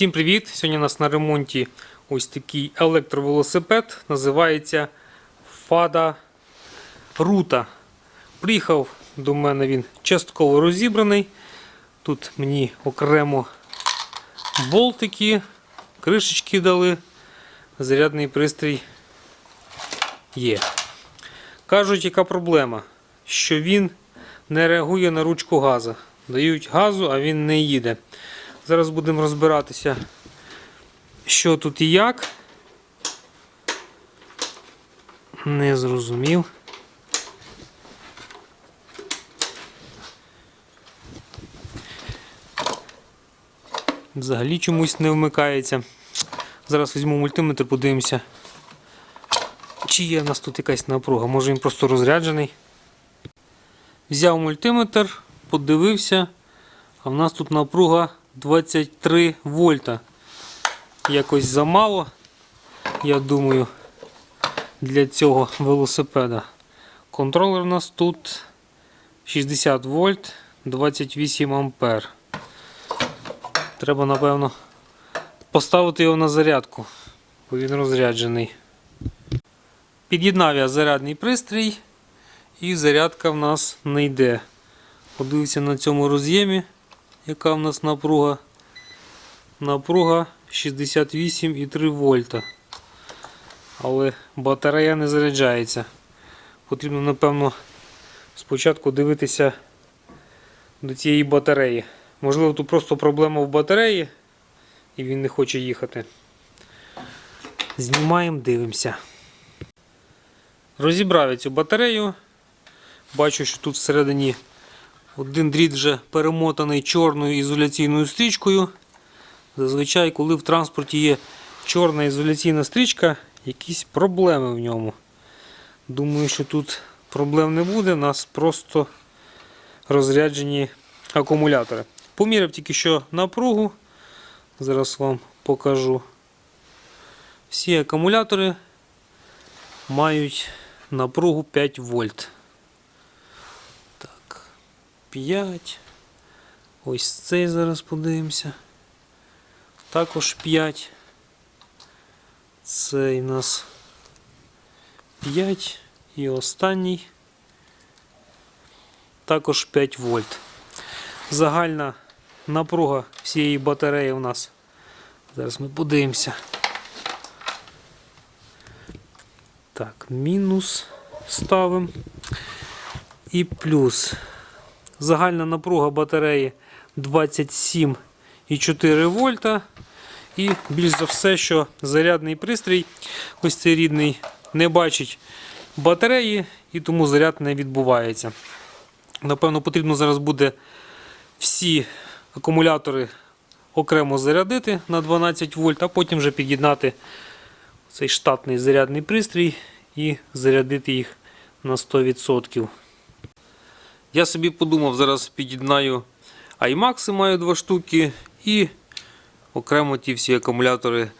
Всім привіт! Сьогодні у нас на ремонті ось такий електровелосипед. Називається Fada Ruta. Приїхав до мене він частково розібраний. Тут мені окремо болтики, кришечки дали. Зарядний пристрій є. Кажуть, яка проблема? Що він не реагує на ручку газу. Дають газу, а він не їде. Зараз будемо розбиратися, що тут і як. Не зрозумів. Взагалі чомусь не вмикається. Зараз візьму мультиметр, подивимося, чи є в нас тут якась напруга. Може він просто розряджений. Взяв мультиметр, подивився, а в нас тут напруга 23 вольта. Якось замало, я думаю, для цього велосипеда. Контролер у нас тут 60 вольт, 28 ампер. Треба, напевно, поставити його на зарядку, бо він розряджений. Під'єднав я зарядний пристрій і зарядка в нас не йде. Подивився на цьому роз'ємі, яка в нас напруга. Напруга 68,3 вольта. Але батарея не заряджається. Потрібно, напевно, спочатку дивитися до цієї батареї. Можливо, тут просто проблема в батареї і він не хоче їхати. Знімаємо, дивимося. Розібрав я цю батарею. Бачу, що тут всередині один дріт вже перемотаний чорною ізоляційною стрічкою. Зазвичай, коли в транспорті є чорна ізоляційна стрічка, якісь проблеми в ньому. Думаю, що тут проблем не буде, у нас просто розряджені акумулятори. Поміряв тільки що напругу. Зараз вам покажу. Всі акумулятори мають напругу 5 вольт. Так, 5. Ось цей зараз подивимося. Також 5. Цей у нас 5. І останній також 5 вольт. Загальна напруга всієї батареї у нас. Зараз ми подивимося. Так, мінус ставимо. І плюс. Загальна напруга батареї 27,4 вольта. І більш за все, що зарядний пристрій, ось цей рідний, не бачить батареї і тому заряд не відбувається. Напевно, потрібно зараз буде всі акумулятори окремо зарядити на 12 вольт, а потім вже під'єднати цей штатний зарядний пристрій і зарядити їх на 100%. Я собі подумав, зараз під'єднаю iMax, маю два штуки, і окремо ті всі акумулятори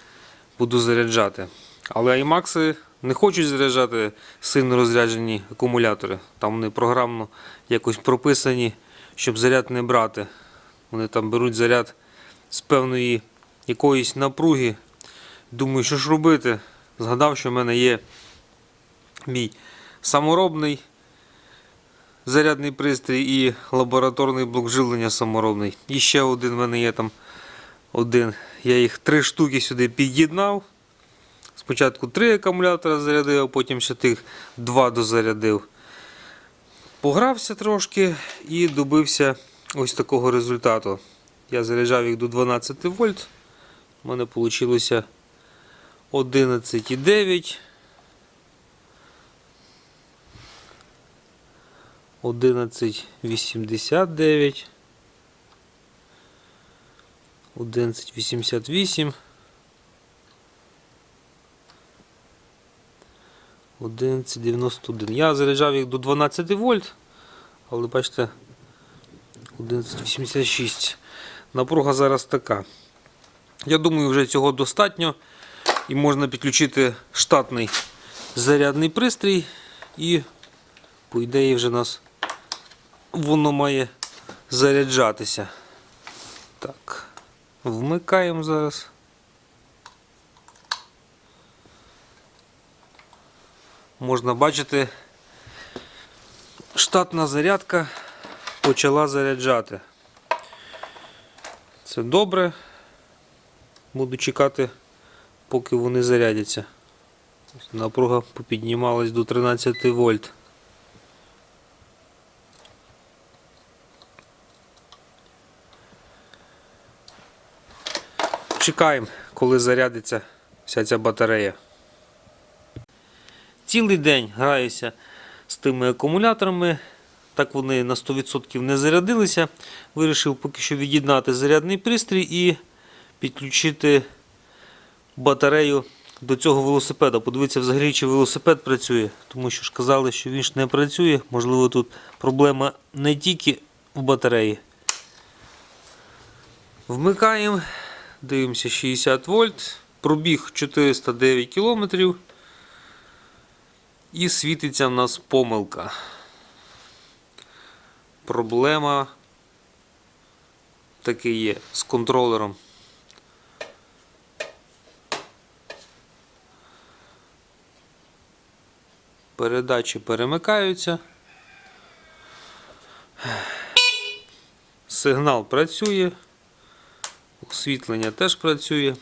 буду заряджати. Але iMax не хочуть заряджати сильно розряджені акумулятори. Там вони програмно якось прописані, щоб заряд не брати. Вони там беруть заряд з певної якоїсь напруги. Думаю, що ж робити. Згадав, що в мене є мій саморобний зарядний пристрій і лабораторний блок живлення саморобний. І ще один в мене є там один. Я їх три штуки сюди під'єднав. Спочатку три акумулятора зарядив, а потім ще тих два дозарядив. Погрався трошки і добився ось такого результату. Я заряджав їх до 12 вольт. У мене вийшло 11,9. 11,89. 11,88. 11,91. Я заряджав їх до 12 вольт, але бачите, 11,86. Напруга зараз така. Я думаю, вже цього достатньо. І можна підключити штатний зарядний пристрій. І, по ідеї, вже нас воно має заряджатися. Так. Вмикаємо зараз. Можна бачити, штатна зарядка почала заряджати. Це добре. Буду чекати, поки вони зарядяться. Напруга піднімалась до 13 вольт. Чекаємо, коли зарядиться вся ця батарея. Цілий день граюся з тими акумуляторами. Так вони на 100% не зарядилися. Вирішив поки що від'єднати зарядний пристрій і підключити батарею до цього велосипеда. Подивитися взагалі, чи велосипед працює, тому що ж казали, що він ж не працює. Можливо, тут проблема не тільки в батареї. Вмикаємо, дивимося 60 вольт, пробіг 409 кілометрів. І світиться в нас помилка. Проблема таки є з контролером. Передачі перемикаються. Сигнал працює. Освітлення теж працює.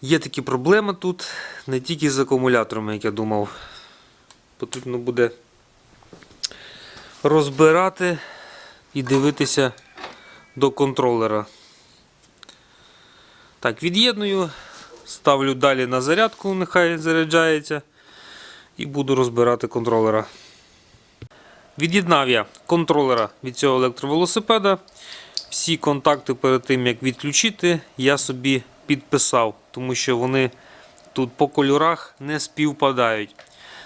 Є такі проблеми тут не тільки з акумуляторами, як я думав. Потрібно буде розбирати і дивитися до контролера. Так, від'єдную, ставлю далі на зарядку, нехай заряджається, і буду розбирати контролера. Від'єднав я контролера від цього електровелосипеда. Всі контакти перед тим, як відключити, я собі підписав, тому що вони тут по кольорах не співпадають.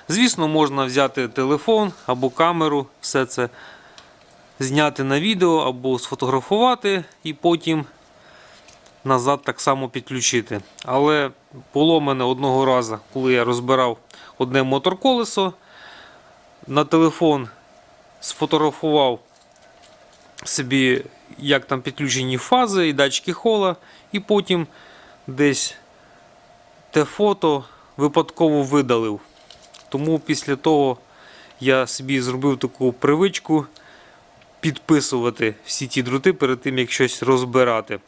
Звісно, можна взяти телефон або камеру, все це зняти на відео або сфотографувати і потім назад так само підключити. Але було мене одного разу, коли я розбирав одне моторколесо, на телефон сфотографував собі, як там підключені фази і датчики хола, і потім десь те фото випадково видалив. Тому після того я собі зробив таку привичку підписувати всі ті дроти перед тим, як щось розбирати.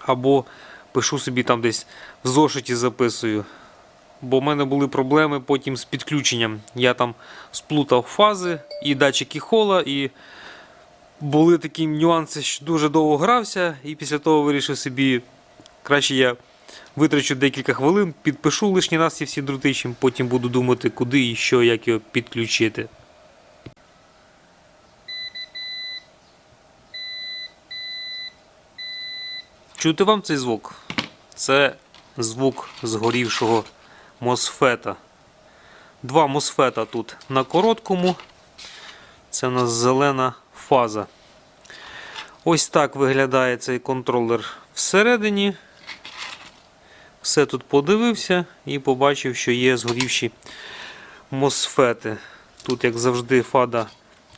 Або пишу собі там десь в зошиті записую. Бо в мене були проблеми потім з підключенням. Я там сплутав фази і датчики хола, і були такі нюанси, що дуже довго грався, і після того вирішив собі, краще я витрачу декілька хвилин, підпишу лишній раз ці всі дроти, чим потім буду думати, куди і що, як його підключити. Чути вам цей звук? Це звук згорівшого мосфета. Два мосфета тут на короткому. Це у нас зелена фаза. Ось так виглядає цей контролер всередині. Все тут подивився і побачив, що є згорівші мосфети. Тут, як завжди, фада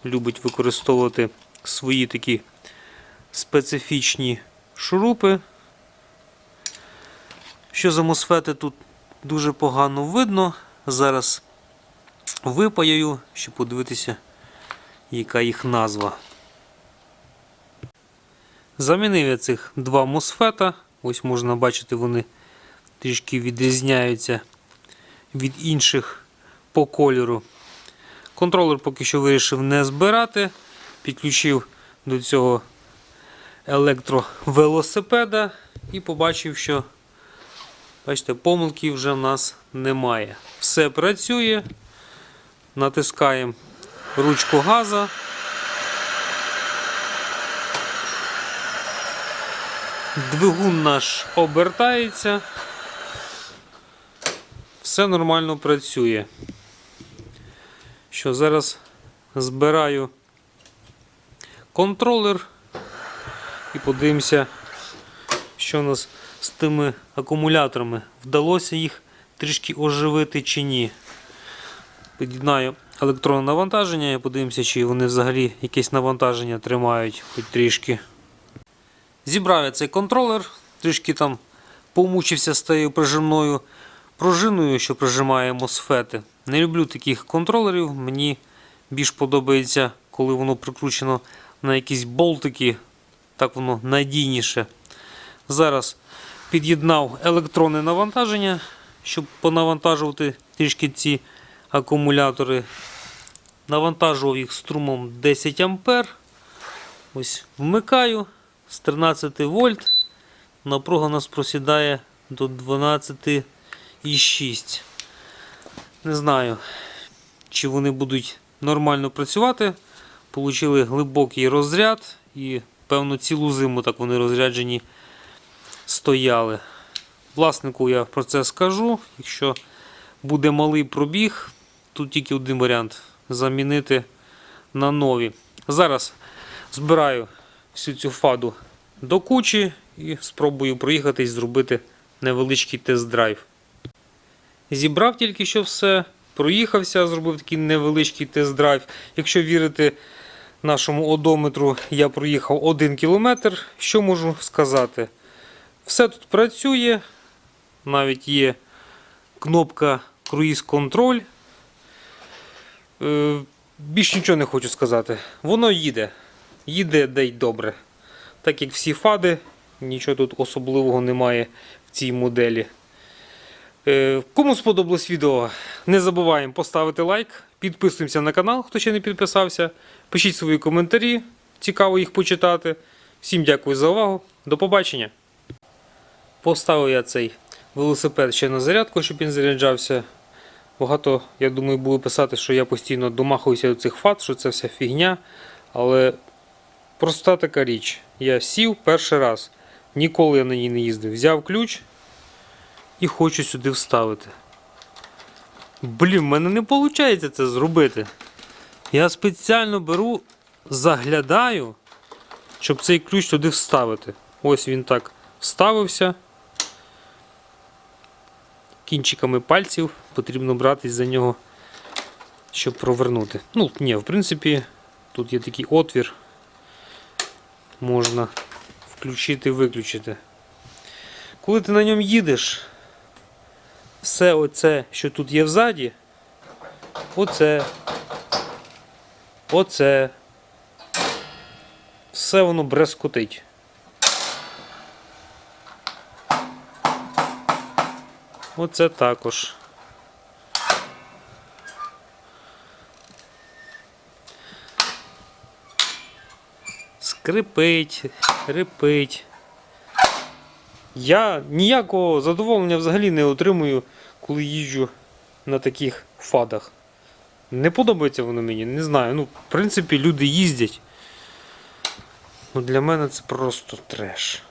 любить використовувати свої такі специфічні шурупи. Що за мосфети тут дуже погано видно. Зараз випаяю, щоб подивитися, яка їх назва. Замінив я цих два мосфета. Ось можна бачити, вони трішки відрізняються від інших по кольору. Контролер поки що вирішив не збирати. Підключив до цього електровелосипеда і побачив, що бачите, помилки вже в нас немає. Все працює. Натискаємо ручку газа. Двигун наш обертається. Все нормально працює. Що зараз збираю контролер і подивимося, що у нас з тими акумуляторами. Вдалося їх трішки оживити чи ні. Під'єднаю електронне навантаження подивимося, чи вони взагалі якесь навантаження тримають хоч трішки. Зібрав я цей контролер, трішки там помучився з тією прижимною пружиною, що прижимає мосфети. Не люблю таких контролерів. Мені більш подобається, коли воно прикручено на якісь болтики, так воно надійніше. Зараз під'єднав електронне навантаження, щоб понавантажувати трішки ці акумулятори. Навантажував їх струмом 10 А. Ось вмикаю з 13 вольт. Напруга у нас просідає до 12,6. Не знаю, чи вони будуть нормально працювати. Получили глибокий розряд і, певно, цілу зиму так вони розряджені стояли. Власнику я про це скажу. Якщо буде малий пробіг, тут тільки один варіант замінити на нові. Зараз збираю всю цю фаду до кучі і спробую проїхатись, зробити невеличкий тест-драйв. Зібрав тільки що все, проїхався, зробив такий невеличкий тест-драйв. Якщо вірити нашому одометру, я проїхав 1 кілометр. Що можу сказати? Все тут працює, навіть є кнопка круїз контроль. Е, більш нічого не хочу сказати. Воно їде. Їде де й добре. Так як всі фади, нічого тут особливого немає в цій моделі. Е, Кому сподобалось відео, не забуваємо поставити лайк, підписуємося на канал, хто ще не підписався. Пишіть свої коментарі, цікаво їх почитати. Всім дякую за увагу. До побачення. Поставив я цей велосипед ще на зарядку, щоб він заряджався. Багато, я думаю, буду писати, що я постійно домахуюся до цих фат, що це вся фігня. Але проста така річ. Я сів перший раз, ніколи я на ній не їздив. Взяв ключ і хочу сюди вставити. Блін, в мене не виходить це зробити. Я спеціально беру, заглядаю, щоб цей ключ туди вставити. Ось він так вставився. Кінчиками пальців потрібно братись за нього, щоб провернути. Ну, ні, в принципі, тут є такий отвір. Можна включити виключити. Коли ти на ньому їдеш, все оце, що тут є взаді, оце, оце, все воно брескотить. Оце також. Скрипить, рипить. Я ніякого задоволення взагалі не отримую, коли їжджу на таких фадах. Не подобається воно мені, не знаю. Ну, в принципі, люди їздять. Ну, для мене це просто треш.